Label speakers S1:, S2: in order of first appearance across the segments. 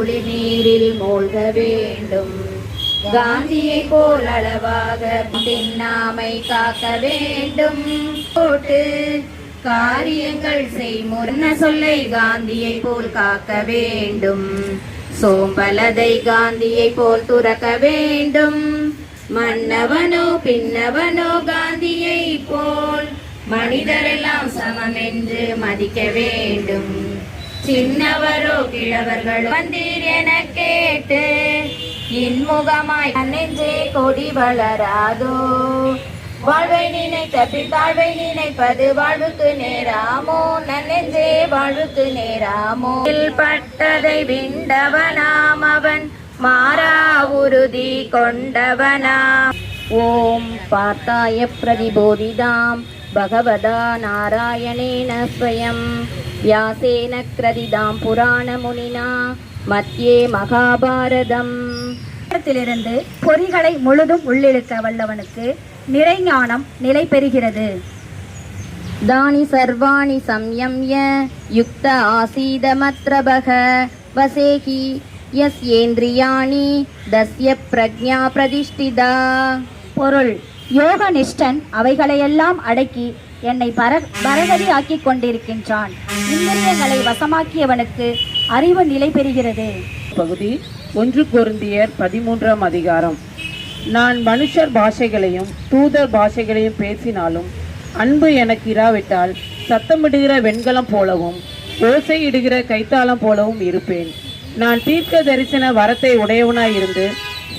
S1: நீரில் மூழ்க வேண்டும். காந்தியை போல் அளவாக தின்னாமை காக்க வேண்டும். போட்டு காரியங்கள் செய்முன்ன சொல்லை காந்தியை போல் காக்க வேண்டும். சோம்பலதை காந்தியை போல் துறக்க வேண்டும். மன்னவனோ பின்னவனோ காந்தியை போல் மனிதரெல்லாம் சமம் என்று மதிக்க வேண்டும். சின்னவரோ கிழவர்கள் வந்தீர் என கேட்டு இன்முகமாய் நெஞ்சே கொடி வளராதோ. வாழ்வை நினைத்த பின் தாழ்வை நினைப்பது வாழ்வுக்கு நேராமோ? நன்னெஞ்சே வாழ்வுக்கு நேராமோ? பட்டதை விண்டவனாம் அவன் மாறா உறுதி கொண்டவனாம். ஓம் பார்த்தாய பிரதிபோதிதாம் பகவதா நாராயணேன ஸ்வயம். வியாசேன கிரதிதாம் புராணமுனினா மத்தியே மகாபாரதம்
S2: த்திலிருந்து பொறிகளை முழுதும் உள்ளிழுக்க வல்லவனுக்கு நிறைஞானம் நிலை பெறுகிறது.
S1: தானி சர்வாணி சம்யம்ய யுக்த ஆசீதமத்ரபக வசேகி யஸ்யேந்திரியாணி தஸ்ய பிரக்ஞா பிரதிஷ்டிதா.
S2: பொருள் யோக நிஷ்டன் அவைகளையெல்லாம் அடக்கி என்னை பர பரகதி கொண்டிருக்கின்றான். இந்திரியங்களை வசமாக்கியவனுக்கு அறிவு நிலை பெறுகிறது.
S3: பகுதி ஒன்று பொருந்தியர் பதிமூன்றாம் அதிகாரம். நான் மனுஷர் பாஷைகளையும் தூதர் பாஷைகளையும் பேசினாலும் அன்பு எனக்கு இராவிட்டால் சத்தமிடுகிற வெண்கலம் போலவும் ஓசையிடுகிற கைத்தாளம் போலவும் இருப்பேன். நான் தீர்க்க தரிசன வரத்தை உடையவனாயிருந்து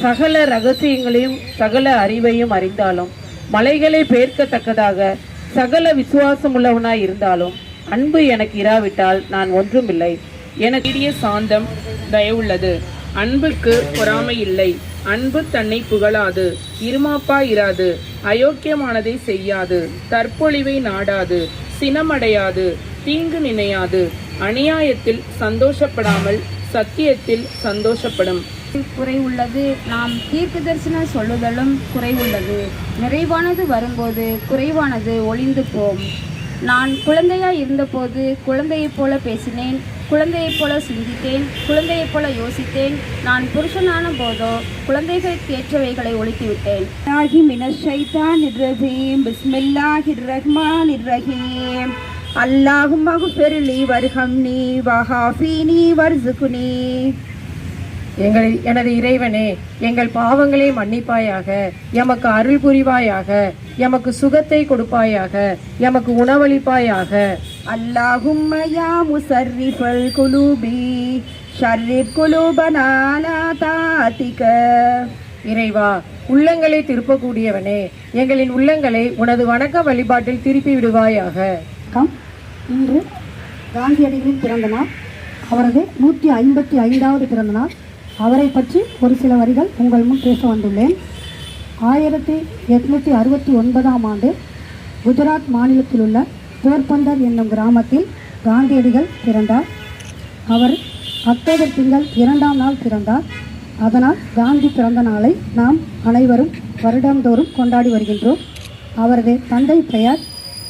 S3: சகல ரகசியங்களையும் சகல அறிவையும் அறிந்தாலும் மலைகளை பேர்க்கத்தக்கதாக சகல விசுவாசம் உள்ளவனாய் இருந்தாலும் அன்பு எனக்கு இராவிட்டால் நான் ஒன்றுமில்லை. எனக்கு சாந்தம் தயவுள்ளது அன்புக்கு பொறாமை இல்லை. அன்பு தன்னை புகழாது. இருமாப்பா இராது. அயோக்கியமானதை செய்யாது. தற்பொழிவை நாடாது. சினமடையாது. தீங்கு நினையாது. அநியாயத்தில் சந்தோஷப்படாமல் சத்தியத்தில் சந்தோஷப்படும்.
S2: குறை உள்ளது. நாம் தீர்க்க தரிசன சொல்லுதலும் குறைவுள்ளது நிறைவானது வரும்போது குறைவானது ஒளிந்து போம். நான் குழந்தையாக இருந்தபோது குழந்தையைப் போல பேசினேன். குழந்தையைப் போல சிந்தித்தேன். குழந்தையைப் போல யோசித்தேன். நான் புருஷனான போதோ குழந்தைகளுக்கு ஏற்றவைகளை ஒழித்துவிட்டேன்.
S4: ஆகி மினஷைத்தான் இர்ரஹீம் பிஸ்மில்லாஹ் இர்ரஹ்மான் இர்ரஹீம் அல்லாஹும் மகுபெருளி வர்ஹம் நீ வஹாஃபி நீ வர்சுகுனி
S3: எங்கள் எனது இறைவனே எங்கள் பாவங்களை மன்னிப்பாயாக எமக்கு அருள் புரிவாயாக எமக்கு சுகத்தை கொடுப்பாயாக எமக்கு உணவளிப்பாயாக.
S4: அல்லாஹும்மையா முசர்ரிஃபல் குலூபி ஷர்ரிப் குலூபனாலா தாத்திக.
S3: இறைவா உள்ளங்களை திருப்பக்கூடியவனே எங்களின் உள்ளங்களை உனது வணக்க வழிபாட்டில் திருப்பி விடுவாயாக.
S5: இன்று காந்தியடிகளின் பிறந்த அவரது நூற்றி ஐம்பத்தி ஐந்தாவது பிறந்தநாள் அவரை பற்றி ஒரு சில வரிகள் உங்கள் முன் பேச வந்துள்ளேன். ஆயிரத்தி எட்நூற்றி அறுபத்தி ஒன்பதாம் ஆண்டு குஜராத் மாநிலத்தில் உள்ள போர்பந்தர் என்னும் கிராமத்தில் காந்தியடிகள் பிறந்தார். அவர் அக்டோபர் திங்கள் இரண்டாம் நாள் பிறந்தார். அதனால் காந்தி பிறந்த நாளை நாம் அனைவரும் வருடந்தோறும் கொண்டாடி வருகின்றோம். அவரது தந்தை பெயர்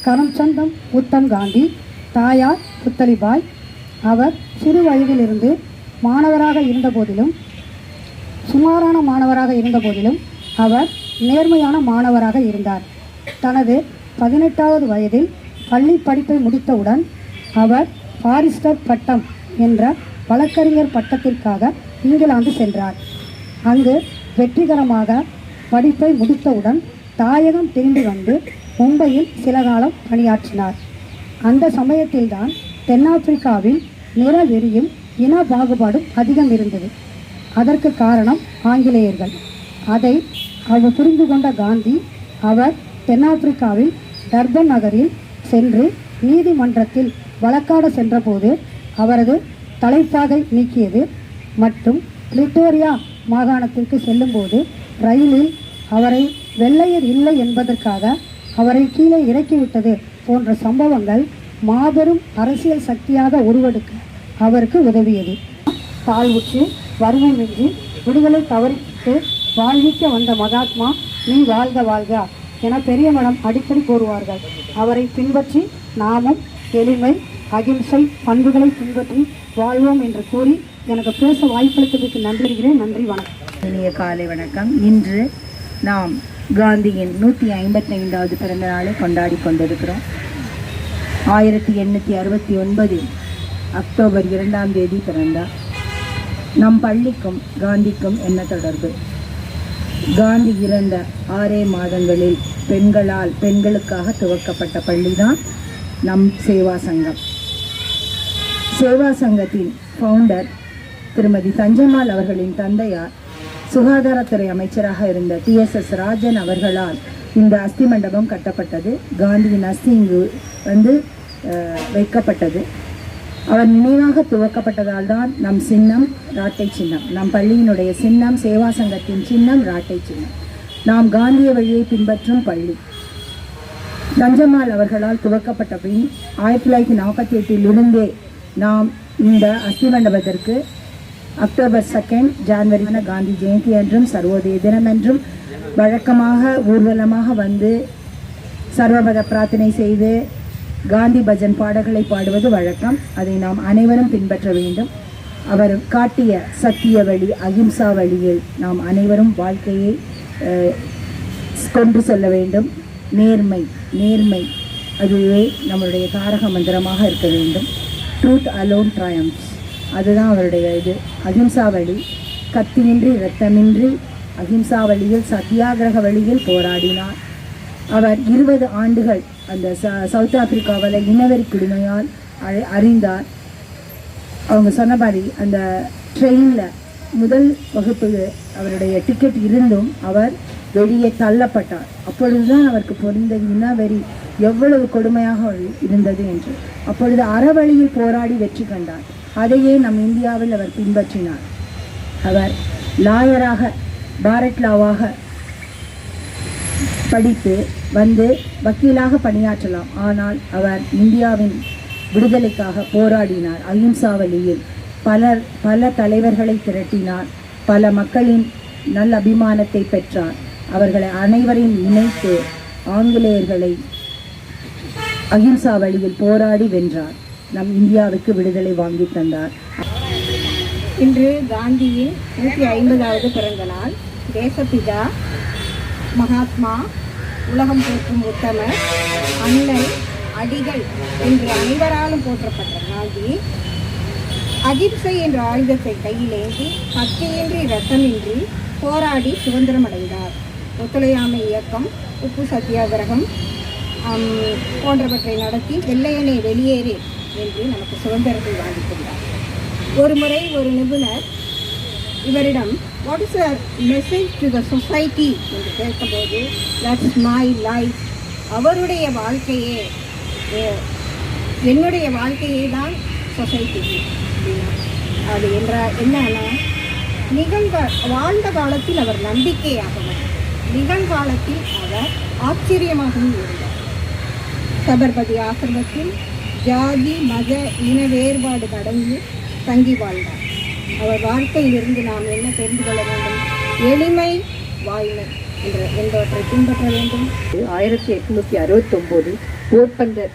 S5: கரம்சந்தம் உத்தம் காந்தி தாயார் புத்தலிபாய். அவர் சிறு வயதிலிருந்து மாணவராக இருந்தபோதிலும் சுமாரான மாணவராக இருந்தபோதிலும் அவர் நேர்மையான மாணவராக இருந்தார். தனது பதினெட்டாவது வயதில் பள்ளி படிப்பை முடித்தவுடன் அவர் பாரிஸ்டர் பட்டம் என்ற வழக்கறிஞர் பட்டத்திற்காக இங்கிலாந்து சென்றார். அங்கு வெற்றிகரமாக படிப்பை முடித்தவுடன் தாயகம் திரும்பி வந்து மும்பையில் சில காலம் பணியாற்றினார். அந்த சமயத்தில்தான் தென்னாப்பிரிக்காவில் நிறவெறியும் இன பாகுபாடும் அதிகம் இருந்தது. அதற்கு காரணம் ஆங்கிலேயர்கள். அதை அவர் புரிந்து கொண்ட காந்தி அவர் தென்னாப்பிரிக்காவில் டர்பன் நகரில் சென்று நீதிமன்றத்தில் வழக்காட சென்றபோது அவரது தலைப்பாகை நீக்கியது மற்றும் பிரிட்டோரியா மாகாணத்திற்கு செல்லும்போது ரயிலில் அவரை வெள்ளையர் இல்லை என்பதற்காக அவரை கீழே இறக்கிவிட்டது போன்ற சம்பவங்கள் மாபெரும் அரசியல் சக்தியாக உருவெடுக்க அவருக்கு உதவியது. தாழ்வுற்று வறுமை மின்றி விடுதலை தவறிட்டு வாழ்விக்க வந்த மகாத்மா நீ வாழ்க வாழ்க என பெரிய மனம் அடிக்கடி கூறுவார்கள். அவரை பின்பற்றி நாமும் எளிமை அகிம்சை பண்புகளை பின்பற்றி வாழ்வோம் என்று கூறி எனக்கு பேச வாய்ப்பளித்ததற்கு நன்றி இருக்கிறேன் நன்றி வணக்கம்.
S6: இனிய காலை வணக்கம். இன்று நாம் காந்தியின் நூற்றி ஐம்பத்தைந்தாவது பிறந்த நாளை கொண்டாடி கொண்டிருக்கிறோம். ஆயிரத்தி எண்ணூற்றி அறுபத்தி ஒன்பதில் அக்டோபர் இரண்டாம் தேதி பிறந்தார். நம் பள்ளிக்கும் காந்திக்கும் என்ன தொடர்பு? காந்தி இறந்த ஆறே மாதங்களில் பெண்களால் பெண்களுக்காக துவக்கப்பட்ட பள்ளிதான் நம் சேவா சங்கம். சேவா சங்கத்தின் ஃபவுண்டர் திருமதி தஞ்சம்மாள் அவர்களின் தந்தையார் சுகாதாரத்துறை அமைச்சராக இருந்த டிஎஸ்எஸ் ராஜன் அவர்களால் இந்த அஸ்தி மண்டபம் கட்டப்பட்டது. காந்தியின் அஸ்தி இங்கு வந்து வைக்கப்பட்டது. அவர் நினைவாக துவக்கப்பட்டதால் தான் நம் சின்னம் ராட்டை சின்னம். நம் பள்ளியினுடைய சின்னம் சேவா சங்கத்தின் சின்னம் ராட்டை சின்னம். நாம் காந்திய வழியை பின்பற்றும் பள்ளி. தஞ்சம்மாள் அவர்களால் துவக்கப்பட்ட பின் ஆயிரத்தி தொள்ளாயிரத்தி நாற்பத்தி எட்டில் இருந்தே நாம் இந்த அஸ்தி மண்டபத்திற்கு அக்டோபர் செகண்ட் ஜான்வரியான காந்தி ஜெயந்தி என்றும் சர்வோதய தினம் என்றும் வழக்கமாக ஊர்வலமாக வந்து சர்வபத பிரார்த்தனை செய்து காந்தி பஜன் பாடல்களை பாடுவது வழக்கம். அதை நாம் அனைவரும் பின்பற்ற வேண்டும். அவர் காட்டிய சத்திய வழி அகிம்சா வழியில் நாம் அனைவரும் வாழ்க்கையை கொண்டு செல்ல வேண்டும். நேர்மை நேர்மை அதுவே நம்மளுடைய தாரக மந்திரமாக இருக்க வேண்டும். ட்ரூத் அலோன் ட்ரயம்ஸ் அதுதான் அவருடைய இது. அகிம்சா வழி. கத்தியின்றி இரத்தமின்றி அகிம்சா வழியில் சத்தியாகிரக வழியில் போராடினார். அவர் இருபது ஆண்டுகள் அந்த ச சவுத் ஆப்பிரிக்காவில் இனவெறி கொடுமையால் அழ- அறிந்தார். அவங்க சொன்னபடி அந்த ட்ரெயினில் முதல் வகுப்பு அவருடைய டிக்கெட் இருந்தும் அவர் வெளியே தள்ளப்பட்டார். அப்பொழுதுதான் அவருக்கு பொருந்த இனவெறி எவ்வளவு கொடுமையாக இருந்தது என்று. அப்பொழுது அறவழியில் போராடி வெற்றி கண்டார். அதையே நம் இந்தியாவில் அவர் பின்பற்றினார். அவர் லாயராக பாரத் லாவாக படித்து வந்து வக்கீலாக பணியாற்றலாம். ஆனால் அவர் இந்தியாவின் விடுதலைக்காக போராடினார். அகிம்சா வழியில் பலர் பல தலைவர்களை திரட்டினார். பல மக்களின் நல்ல அபிமானத்தை பெற்றார். அவர்களை அனைவரையும் இணைத்து ஆங்கிலேயர்களை அகிம்சா வழியில் போராடி வென்றார். நம் இந்தியாவுக்கு விடுதலை வாங்கி தந்தார்.
S7: இன்று காந்தியின் நூற்றி ஐம்பதாவது பிறந்த நாள் தேசபிதா மகாத்மா உலகம் போற்றும் உத்தமர் அண்ணல் அடிகள் என்று அனைவராலும் போற்றப்பட்ட காந்தி அகிம்சை என்ற ஆயுதத்தை கையிலேந்தி பக்தியின்றி ரத்தமின்றி போராடி சுதந்திரம் அடைந்தார் ஒத்துழையாமை இயக்கம் உப்பு சத்தியாகிரகம் போன்றவற்றை நடத்தி வெள்ளையனை வெளியேறு என்று நமக்கு சுதந்திரத்தை வாங்கித் ஒருமுறை ஒரு முறை ஒரு நிபுணர் இவரிடம் what is a message to the society என்று கேட்கும்போது தட்ஸ் மை லைஃப் அவருடைய வாழ்க்கையே என்னுடைய வாழ்க்கையே தான் சொசைட்டி அது என்ற என்னன்னா நிகழ்க வாழ்ந்த காலத்தில் அவர் நம்பிக்கையாகவும் நிகழ்காலத்தில் அவர் ஆச்சரியமாகவும் இருந்தார். சபர்பதி ஆசிரமத்தில் ஜாதி மத இன வேறுபாடு கடந்து தங்கி வாழ்ந்தார். அவர் வாழ்க்கையிலிருந்து நாம் என்ன தெரிந்து கொள்ள வேண்டும்? எளிமை வாய்மை என்ற என்பவற்றை பின்பற்ற வேண்டும்.
S3: ஆயிரத்தி எட்நூத்தி அறுபத்தொம்போது போர்பந்தர்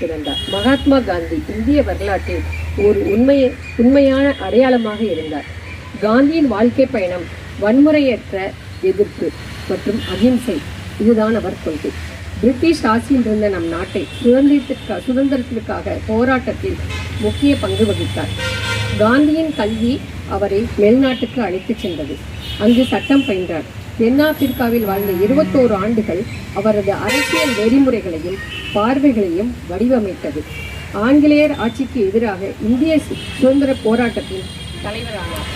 S3: பிறந்தார். மகாத்மா காந்தி இந்திய வரலாற்றில் ஒரு உண்மையை உண்மையான அடையாளமாக இருந்தார். காந்தியின் வாழ்க்கை பயணம் வன்முறையற்ற எதிர்ப்பு மற்றும் அகிம்சை இதுதான் அவர் கொள்கை. பிரிட்டிஷ் ஆட்சியில் இருந்த நம் நாட்டை சுதந்திரத்திற்காக சுதந்திரத்திற்காக போராட்டத்தில் முக்கிய பங்கு வகித்தார். காந்தியின் கல்வி அவரை மேல்நாட்டுக்கு அழைத்துச் சென்றது. அங்கு சட்டம் பயின்றார். தென்னாப்பிரிக்காவில் வாழ்ந்த இருபத்தோரு ஆண்டுகள் அவரது அரசியல் நெறிமுறைகளையும் பார்வைகளையும் வடிவமைத்தது. ஆங்கிலேயர் ஆட்சிக்கு எதிராக இந்திய சுதந்திர போராட்டத்தின் தலைவரானார்.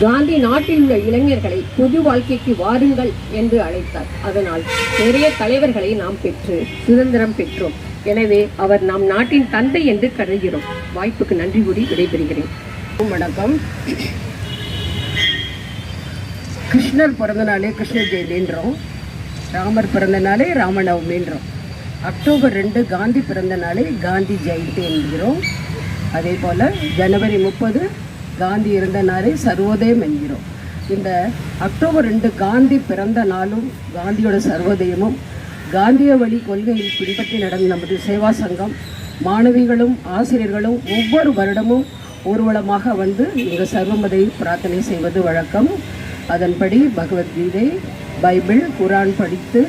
S3: காந்தி நாட்டில் உள்ள இளைஞர்களை பொது வாழ்க்கைக்கு வாருங்கள் என்று அழைத்தார். அதனால் நிறைய தலைவர்களை நாம் பெற்று சுதந்திரம் பெற்றோம். எனவே அவர் நம் நாட்டின் தந்தை என்று கருதுகிறோம். வாய்ப்புக்கு நன்றி கூறி விடைபெறுகிறேன்.
S8: வணக்கம். கிருஷ்ணர் பிறந்த நாளே கிருஷ்ண ஜெயந்தின்றோம் ராமர் பிறந்த நாளே ராமநவமின்றோம் அக்டோபர் ரெண்டு காந்தி பிறந்த நாளே காந்தி ஜெயந்தி என்கிறோம். அதே போல் ஜனவரி முப்பது காந்தி இருந்த நாளே சர்வோதயம் என்கிறோம். இந்த அக்டோபர் ரெண்டு காந்தி பிறந்த நாளும் காந்தியோட சர்வோதயமும் காந்திய வழி கொள்கையில் பின்பற்றி நடந்த நமது சேவா சங்கம் மாணவிகளும் ஆசிரியர்களும் ஒவ்வொரு வருடமும் ஊர்வலமாக வந்து இங்கு சர்வமதை பிரார்த்தனை செய்வது வழக்கம். அதன்படி பகவத்கீதை பைபிள் குரான் படித்து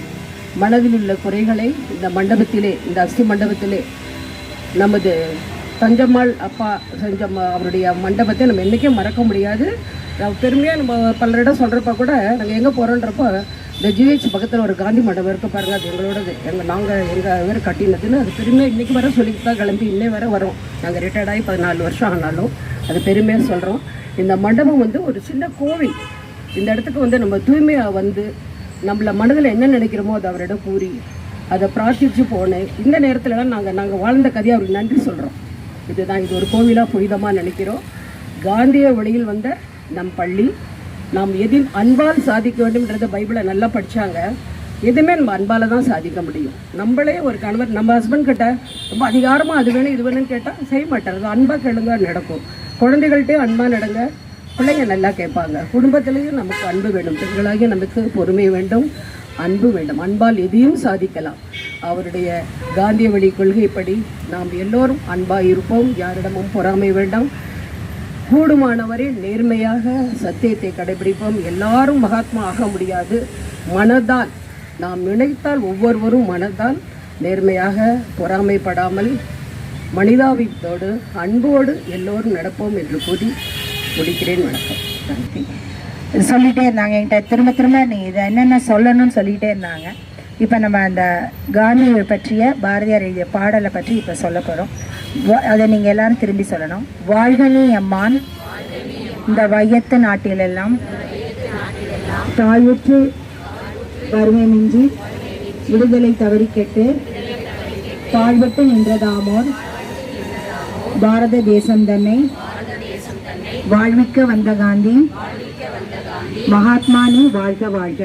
S8: மனதில் உள்ள குறைகளை இந்த மண்டபத்திலே இந்த அஸ்தி மண்டபத்திலே நமது தஞ்சம்மாள் அப்பா செஞ்சம்மா அவருடைய மண்டபத்தை நம்ம என்றைக்கும் மறக்க முடியாது. பெருமையாக நம்ம பலரிடம் சொல்கிறப்ப கூட நாங்கள் எங்கே போகிறோன்றப்போ இந்த ஜிஹெச் பக்கத்தில் ஒரு காந்தி மண்டபம் இருக்க பாருங்க அது எங்களோடது. எங்கள் நாங்கள் எங்கள் வேறு கட்டினதுன்னு அது பெருமையாக இன்றைக்கி வர சொல்லிட்டு தான் கிளம்பி இன்னே வர வரோம். நாங்கள் ரிட்டையர்ட் ஆகி பதினாலு வருஷம் ஆனாலும் அது பெருமையாக சொல்கிறோம் இந்த மண்டபம் வந்து ஒரு சின்ன கோவில். இந்த இடத்துக்கு வந்து நம்ம தூய்மையாக வந்து நம்மள மனதில் என்ன நினைக்கிறோமோ அதை அவரிடம் கூறி அதை பிரார்த்திச்சு போனேன். இந்த நேரத்துலலாம் நாங்கள் நாங்கள் வாழ்ந்த கதையை அவருக்கு நன்றி சொல்கிறோம் இதுதான் இது ஒரு கோவிலாக புனிதமாக நினைக்கிறோம். காந்திய வழியில் வந்த நம் பள்ளி நாம் எதில் அன்பால் சாதிக்க வேண்டும்ன்றத பைபிளை நல்லா படித்தாங்க எதுவுமே நம்ம அன்பால் தான் சாதிக்க முடியும். நம்மளே ஒரு கணவர் நம்ம ஹஸ்பண்ட் கிட்ட ரொம்ப அதிகாரமாக அது வேணும் இது வேணும்னு கேட்டால் செய்ய மாட்டார். அது அன்பாக கேளுங்க நடக்கும். குழந்தைகள்கிட்டயும் அன்பாக நடங்க. பிள்ளைங்க நல்லா கேட்பாங்க. குடும்பத்திலையும் நமக்கு அன்பு வேண்டும் பெண்களாகிய நமக்கு பொறுமை வேண்டும் அன்பு வேண்டும். அன்பால் எதையும் சாதிக்கலாம். அவருடைய காந்திய வழி கொள்கைப்படி நாம் எல்லோரும் அன்பாக இருப்போம். யாரிடமும் பொறாமை வேண்டாம். கூடுமானவரை நேர்மையாக சத்தியத்தை கடைபிடிப்போம். எல்லாரும் மகாத்மா ஆக முடியாது. மனதால் நாம் நினைத்தால் ஒவ்வொருவரும் மனதால் நேர்மையாக பொறாமைப்படாமல் மனிதாபித்தோடு அன்போடு எல்லோரும் நடப்போம் என்று கூறி முடிக்கிறேன். வணக்கம். நன்றி.
S6: சொல்லிகிட்டே சொல்லிட்டே இருந்தாங்க. என்கிட்ட திரும்ப திரும்ப நீ இதை என்னென்ன சொல்லணும்னு சொல்லிகிட்டே இருந்தாங்க. இப்போ நம்ம அந்த காந்தியை பற்றிய பாரதியார் எழுதிய பாடலை பற்றி இப்போ சொல்ல போகிறோம் அதை நீங்கள் எல்லாரும் திரும்பி சொல்லணும். வாழ்கனி அம்மான் இந்த வையத்து நாட்டிலெல்லாம் தாயுற்று வறுமை மிஞ்சி விடுதலை தவறி கெட்டு பாழ்பட்டு நின்றதாமோர் பாரத தேசம் தன்னை வாழ்விக்க வந்த காந்தி மகாத்மானி வாழ்க வாழ்க.